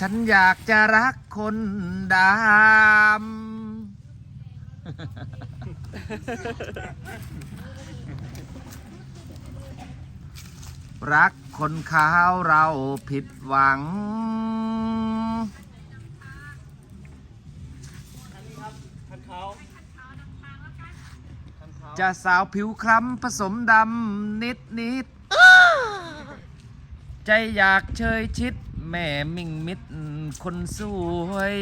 ฉันอยากจะรักคนดำ รักคนขาวเราผิดหวัง จะสาวผิวคล้ำผสมดำนิดนิด ใจอยากเชยชิด แม่มิ่งมิดคนสวย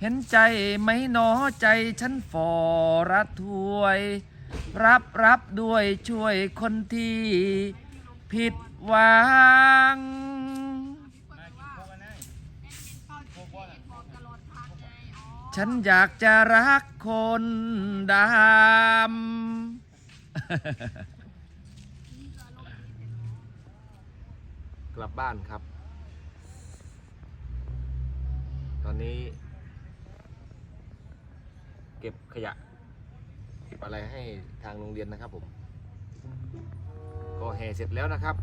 เห็นใจไหมหนอใจฉันฟอระทวย รับรับด้วยช่วยคนที่ผิดหวังฉันอยากจะรักคนดำ กลับบ้านครับ ตอนนี้ เก็บขยะเก็บอะไรให้ทางโรงเรียนนะครับผม ก็แห่เสร็จแล้วนะครับ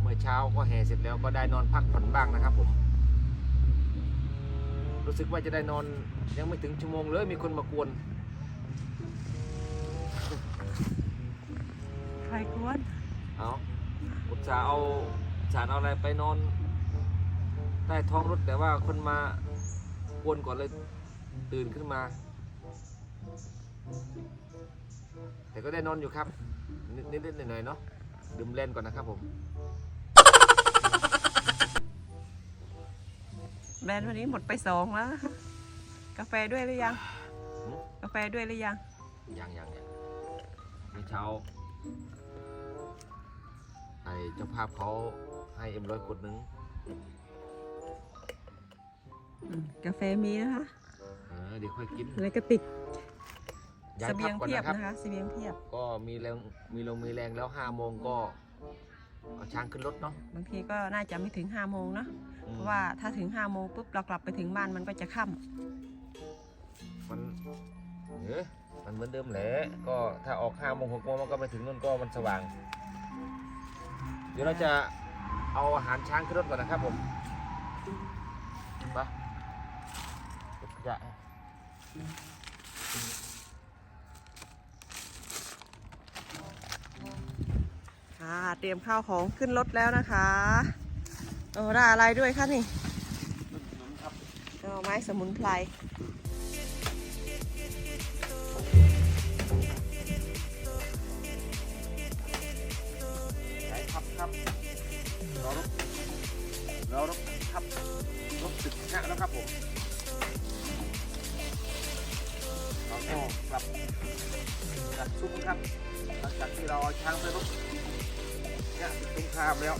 เมื่อเช้าก็แห่เสร็จแล้วก็ได้นอนพักผ่อนบ้างนะครับผม รู้สึกว่าจะได้นอนยังไม่ถึงชั่วโมงเลยมีคนมากวนใครกวนเอาอุตส่าห์เอาสารเอาอะไรไปนอน ใต้ท้องรถแต่ว่าคนมากวนก่อนเลยตื่นขึ้นมา แต่ก็ได้นอนอยู่ครับนิดนิดๆหน่อยๆเนาะดื่มเล่นก่อนนะครับผม แบรนด์วันนี้หมดไปสองแล้ว กาแฟด้วยหรือยังหืมกาแฟด้วยหรือยัง ยังยังเนี่ยเมื่อเช้า ไอเจ้าภาพเขาให้เอ็มร้อยกดหนึงอืม กาแฟมีนะคะเออเดี๋ยวค่อยกินแล้วก็ติดย้าเสยบีพัยกงก่อนเพียบนะครับนะคะเสบียงเพียบ ก็มีแรงมีลมมีแรงแล้วห้าโมงก็เอาช้างขึ้นรถเนาะบางทีก็น่าจะไม่ถึงห้าโมงเนาะอืมเพราะว่าถ้าถึงห้าโมงปุ๊บเรากลับไปถึงบ้านมันก็จะค่มันเออมันเหมือนเดิมแหละก็ถ้าออกห้าโมงหกโมงมันก็ไปถึงนู่นก็มันสว่าง เดี๋ยวเราจะเอาอาหารช้างขึ้นรถก่อนนะครับผมไป เก็บขยะำค่ะเตรียมข้าวของขึ้นรถแล้วนะคะโอ้ได้อะไรด้วยคะนี่เอาไม้สมุนไพรใช้ครับครับรอรถรอรถครับรถตึกชะแล้วครับผม ซุ้มครับ หลังจากที่เราเอาช้างไปรถเนี่ยตึกสงคามแล้ว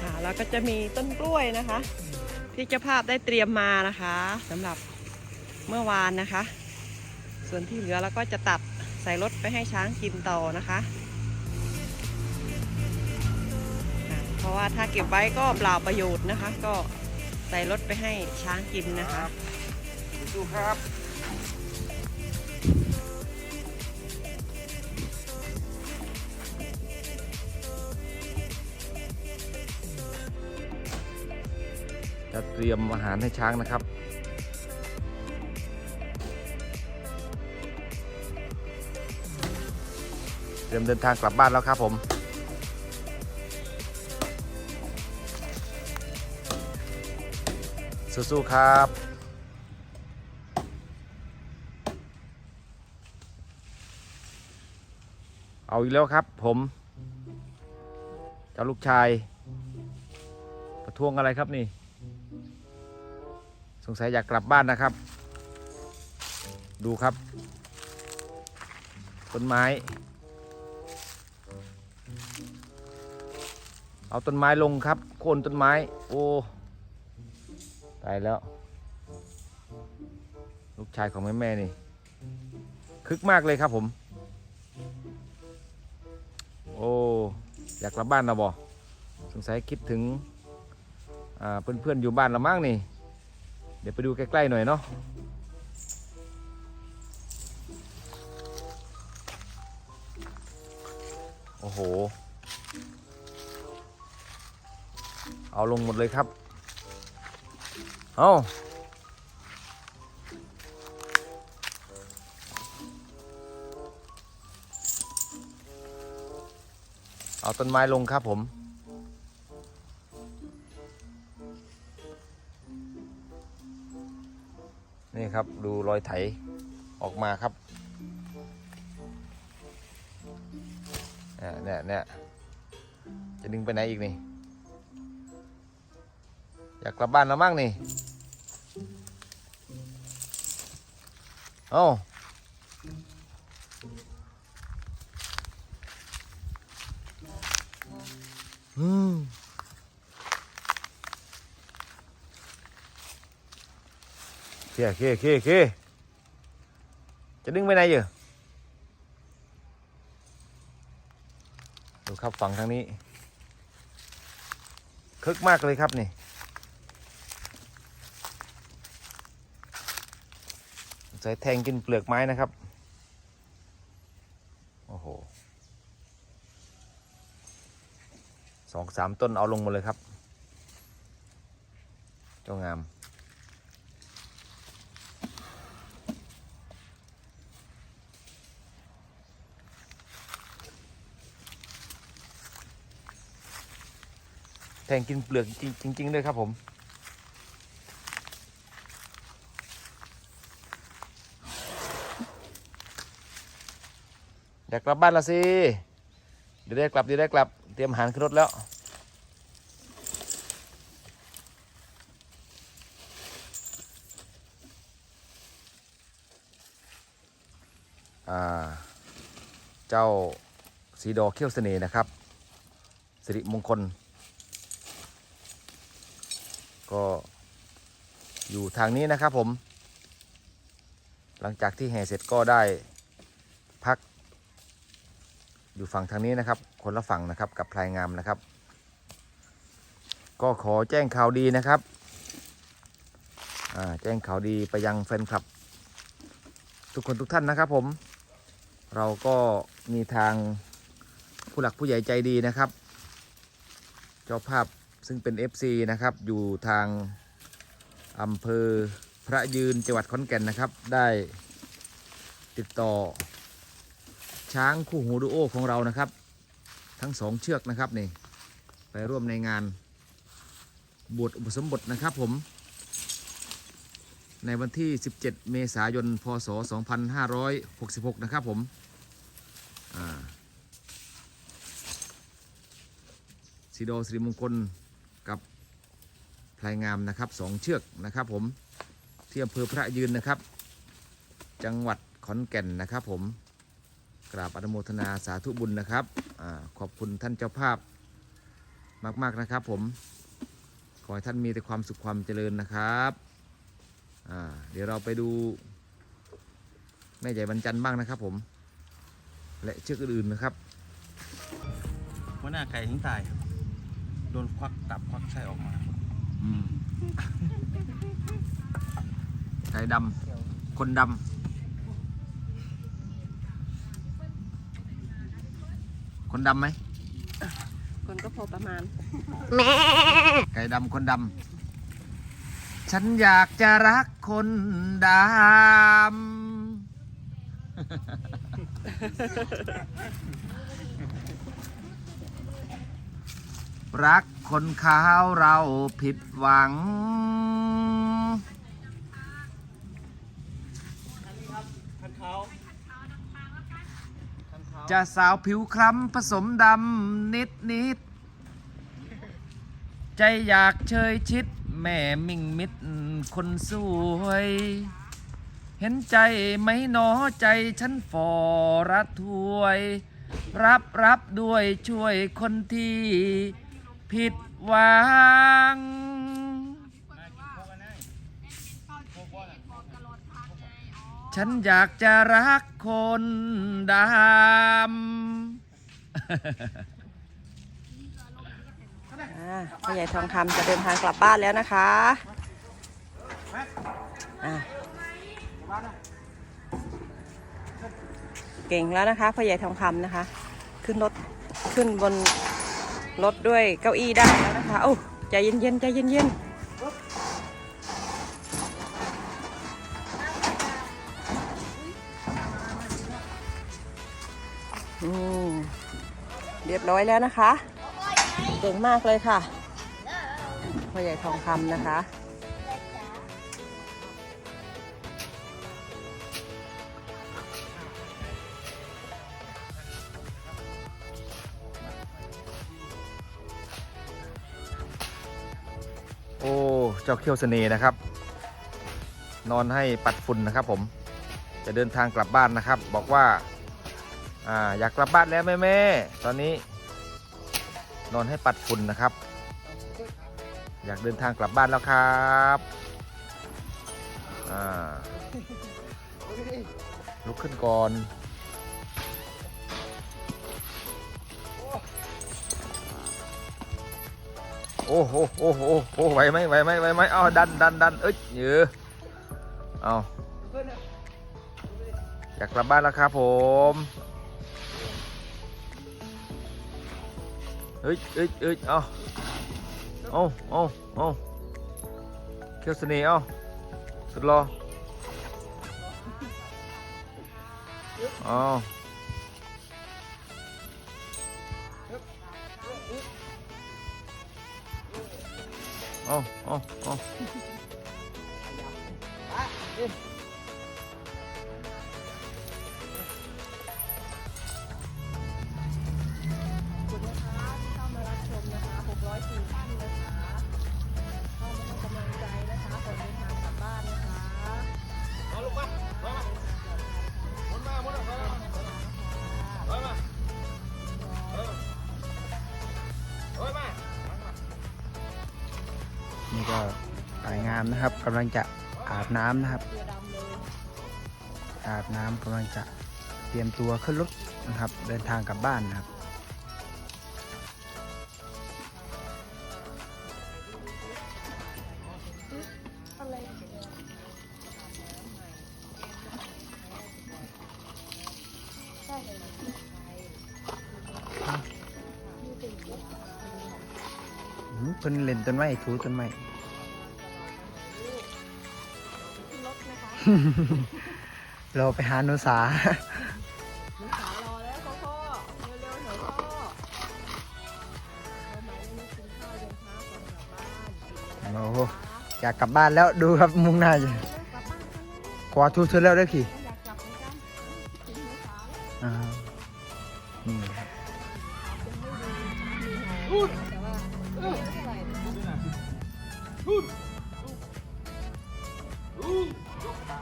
ค่ะแล้วก็จะมีต้นกล้วยนะคะ ที่เจ้าภาพได้เตรียมมานะคะสำหรับเมื่อวานนะคะ ส่วนที่เหลือเราก็จะตัดใส่รถไปให้ช้างกินต่อนะคะ เพราะว่าถ้าเก็บไว้ก็เปล่าประโยชน์นะคะ ก็ใส่รถไปให้ช้างกินนะคะสู้ๆครับจะเตรียมอาหารให้ช้างนะครับ เตรียมเดินทางกลับบ้านแล้วครับผม สู้ๆครับเอาอีกแล้วครับผมเจ้าลูกชาย ประท้วงอะไรครับนี่ สงสัยอยากกลับบ้านนะครับ ดูครับต้นไม้ เอาต้นไม้ลงครับโค่นต้นไม้ โอ้ ไปแล้ว ลูกชายของแม่แม่นี่ คึกมากเลยครับผม โอ้อยากกลับบ้านเราบอสงสัยคิดถึงเพื่อนเพื่อนอยู่บ้านเรามางนี่ เดี๋ยวไปดูใกล้ๆหน่อยเนาะโอ้โห เอาลงหมดเลยครับ เอาเอาต้นไม้ลงครับผมนี่ครับดูรอยไถออกมาครับเนี่ยเนี่ยเนี่ยจะดึงไปไหนอีกนี่ อยากกลับบ้านแล้วมั้งนี่ เอ้าอืมเคเคเคเคจะดึงไปไหนอยู่ดูครับฝั่งทางนี้คึกมากเลยครับนี่ ใส่แทงกินเปลือกไม้นะครับ โอ้โหสองสามต้นเอาลงหมดเลยครับ เจ้างามแทงกินเปลือกจริงจริงๆด้วยครับผม อยากกลับบ้านละสิ เดี๋ยวได้กลับเดี๋ยวได้กลับ เตรียมอาหารขึ้นรถแล้ว อ่า เจ้าสีดอเขี้ยวเสน่ห์นะครับ สิริมงคล ก็อยู่ทางนี้นะครับผม หลังจากที่แห่เสร็จก็ได้พัก อยู่ฝั่งทางนี้นะครับ คนละฝั่งนะครับกับพลายงามนะครับ ก็ขอแจ้งข่าวดีนะครับแจ้งข่าวดีไปยังแฟนคลับ ทุกคนทุกท่านนะครับ ผม เราก็มีทางผู้หลักผู้ใหญ่ใจดีนะครับ เจ้าภาพซึ่งเป็น FC นะครับ อยู่ทางอำเภอพระยืนจังหวัดขอนแก่นนะครับ ได้ติดต่อ ช้างคู่หูดูโอของเรานะครับ ทั้งสองเชือกนะครับนี่ไปร่วมในงานบวชอุปสมบทนะครับผม ในวันที่ 17 เมษายน พศ 2566 นะครับผมสีโดสิริมงคลกับพลายงามนะครับสองเชือกนะครับผมที่อำเภอพระยืนนะครับ จังหวัดขอนแก่นนะครับผม กราบอนุโมทนาสาธุบุญนะครับอาขอบคุณท่านเจ้าภาพมาก ๆ นะครับ ผม ขอให้ท่านมีแต่ความสุขความเจริญนะครับอ่าเดี๋ยวเราไปดูแม่ใหญ่บรรจันทร์บ้างนะครับ ผม และเชือกอื่นๆนะครับหัวหน้าไก่ถึงตายครับโดนควักตับควักไส้ออกมาอืมไก่ดำคนดำ คนดำไหมคนก็พอประมาณ ไก่ดำคนดำฉันอยากจะรักคนดำ รักคนขาวเราผิดหวัง จะสาวผิวคล้ำผสมดำนิดนิด ใจอยากเชยชิด แม่มิ่งมิดคนสวย เห็นใจไหมหนอใจฉันฟอระถวย รับรับด้วยช่วยคนที่ผิดหวัง ฉันอยากจะรักคนดำอ่าพ่อใหญ่ทองคำจะเดินทางกลับบ้านแล้วนะคะอ่าเก่งแล้วนะคะพ่อใหญ่ทองคำนะคะ ขึ้นรถขึ้นบนรถด้วยเก้าอี้ได้แล้วนะคะโอ้ใจเย็นๆใจเย็นๆ เรียบร้อยแล้วนะคะ เก่งมากเลยค่ะพ่อใหญ่ทองคำนะคะ โอ้ เจ้าเขี้ยวเสน่ห์นะครับ นอนให้ปัดฝุ่นนะครับผม จะเดินทางกลับบ้านนะครับ บอกว่า อ่าอยากกลับบ้านแล้วแม่แม่ๆตอนนี้ นอนให้ปัดฝุ่นนะครับ อยากเดินทางกลับบ้านแล้วครับอ่าลุกขึ้นก่อนโอ้โหโอ้โหโอ้โหไหวไหมไหวไหมไหวไหมเอาดันดันดันเอ้ยเยอะเอาอยากกลับบ้านแล้วครับผม เฮ้ยเอ้ยเอ้ยเอาเอาเอาเอาเคียวเสน่ห์เอาสุดรอเอาเอาเอาเอา นี่ก็สายงามนะครับกำลังจะอาบน้ำนะครับอดำเลยอาบน้ำกำลังจะเตรียมตัวขึ้นรถนะครับ เดินทางกลับบ้านนะครับ เพิ่นเล่นต้นไม้ถูต้นไม้ขึ้นรถนะคะเราไปหาโนสาลูกสาวรอแล้วพ่อพ่อเร็วๆหน่อยพ่อพ่อไหมไม่กินข้าวเย็นช้าก่อนกลับบ้านโอ้โหอยากกลับบ้านแล้วดูครับมุ่งหน้าอยู่กลับบ้านกันเลยกว่าทุกเธอแล้วได้อ นะ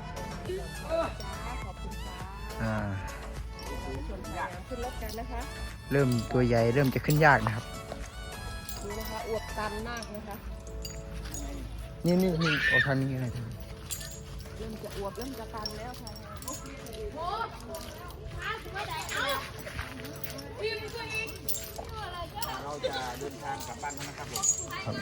คะอ่าชมพยายามขึ้นรถกันนะคะ เริ่มตัวใหญ่เริ่มจะขึ้นยากนะครับดูนะคะอวบตันมากนะคะ นี่นี่นี่เอาทางนี้อะไรทางนี้เริ่มจะอวบเริ่มจะตันแล้วค่ะเราจะเดินทางกลับบ้านแล้วนะครับผมครับ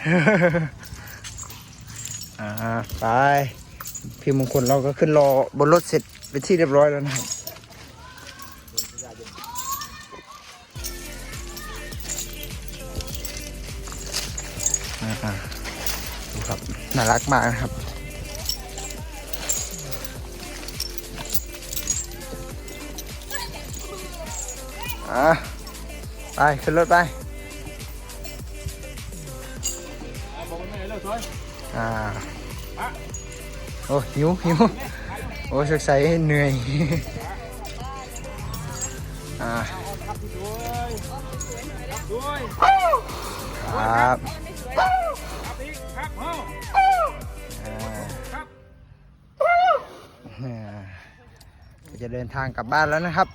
อ่าไปพี่มงคลเราก็ขึ้นรอบนรถเสร็จเป็นที่เรียบร้อยแล้วนะครับดูครับน่ารักมากนะครับอะไปขึ้นรถไป อ่าโอ้หิวหิวโอ้สงสัยเหนื่อยอ่าครับจะเดินทางกลับบ้านแล้วนะครับ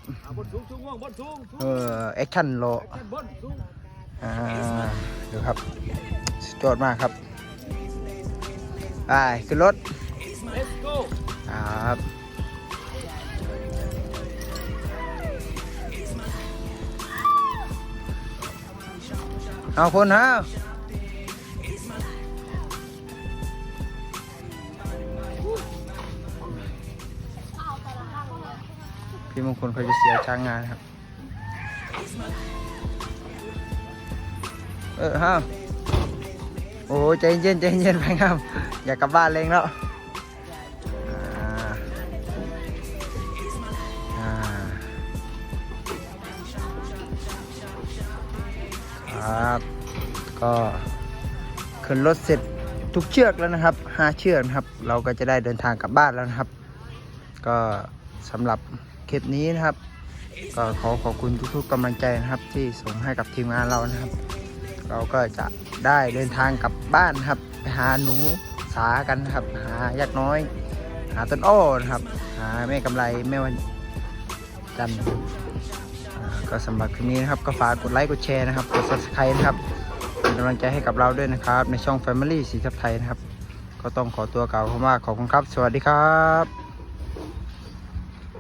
เออแอคชั่นโลดูครับสุดยอดมากครับ ไปขึ้นรถครับเอาคนฮะพี่มงคลเขาจะเสียช่างงานครับ เออฮะ โอ้ใจเย็นใจเย็นไปครับ อยากกลับบ้านเลยแล้วอ่าอ่าครับก็ขึ้นรถเสร็จทุกเชือกแล้วนะครับห้าเชือกนะครับ เราก็จะได้เดินทางกลับบ้านแล้วนะครับ ก็สำหรับคลิปนี้นะครับ ก็ขอขอบคุณทุกๆกำลังใจนะครับ ที่ส่งให้กับทีมงานเรานะครับ เราก็จะได้เดินทางกลับบ้านครับไปหาหนูสากันครับ หายักษ์น้อย หาต้นอ้อนะครับ หาแม่กำไรแม่วันจันทร์ก็สำหรับคลิปนี้นะครับ ก็ฝากกดไลค์กดแชร์นะครับกด subscribe นะครับเป็นกำลังใจให้กับเราด้วยนะครับ ในช่อง Family สีทับไทยนะครับ ก็ต้องขอตัวกล่าวคำว่าขอบคุณครับ สวัสดีครับ